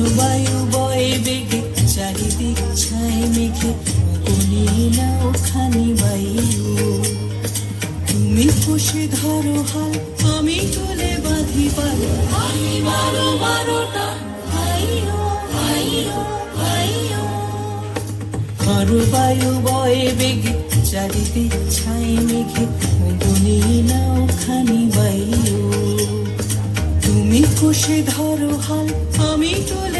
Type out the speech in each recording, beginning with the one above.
ঝড় বায়ু বয় বেগে চারিদিক ছাই মেঘে কোনে না ওখানে বায়ু। তুমি কষে ধরো হাল, আমি তুলে বাঁধি পারো আমি বারো বারোটা ঝড় বায়ু, বয়ে। বেগে চারিদিক ছাই মেঘে গুনি না ওখানে বায়ু। তুমি কষে ধরো হাল, আমি তোলে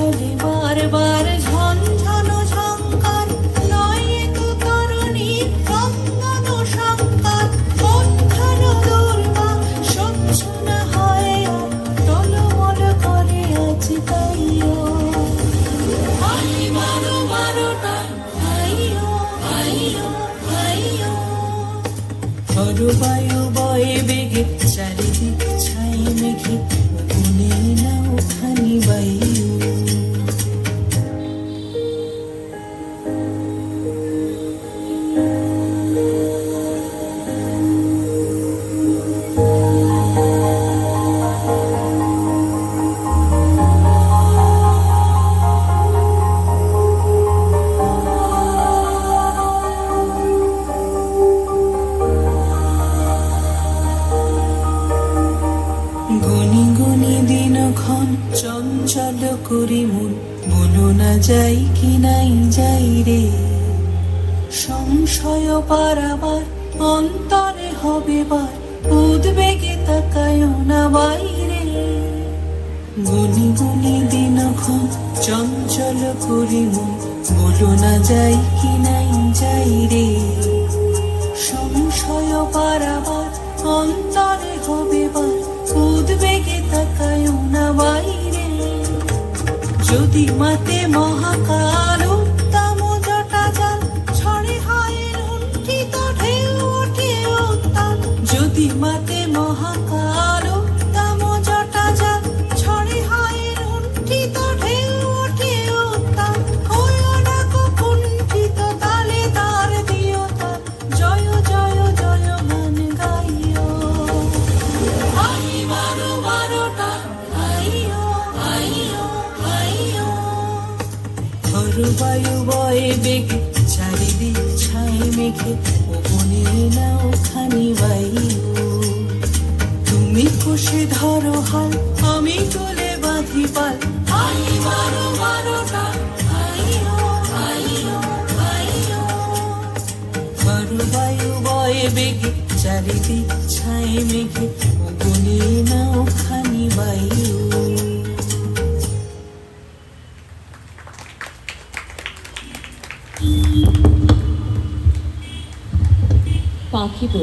শৃঙ্খলে বারবার ঝঞ্ঝানো ঝঙ্কার, নয় তো তরুণী ক্রন্দন শঙ্কার অধ্যান দুর্বা সহ্য না টলমল করে আজ তাইও। আই বারো বারোটা আইও আইও আইও। হরু বায়ু বয়ে বেগে চারিদিক করি মন। বলো না যাই কি নাই, যাই রে। সংশয় পারাবার অন্তরে হবে বার। উদ্বেগে তাকায় না বাইরে। গুনি গুনি দিন ক্ষণ চঞ্চল করি মন। বলো না যাই কি নাই, যাই রে। সংশয় পারাবার যদি মাতে মহাকাল, উত্তম জটা জাল। ছড়ে হয় লুণ্ঠিত ঢেউ, ওঠে উত্তাল। যদি মাতে মহাকাল হরু বায়ু বেগে, চারিদিক ছাই মেঘে ও বনে নাও খানি বায়ু। তুমি খুশি ধরো হাল, আমি তুলে বাঁধি পাল। আই বায়ু বয়ে বেগে, চারিদিক ছাই মেঘে নাও খানি বায়ু। 파키브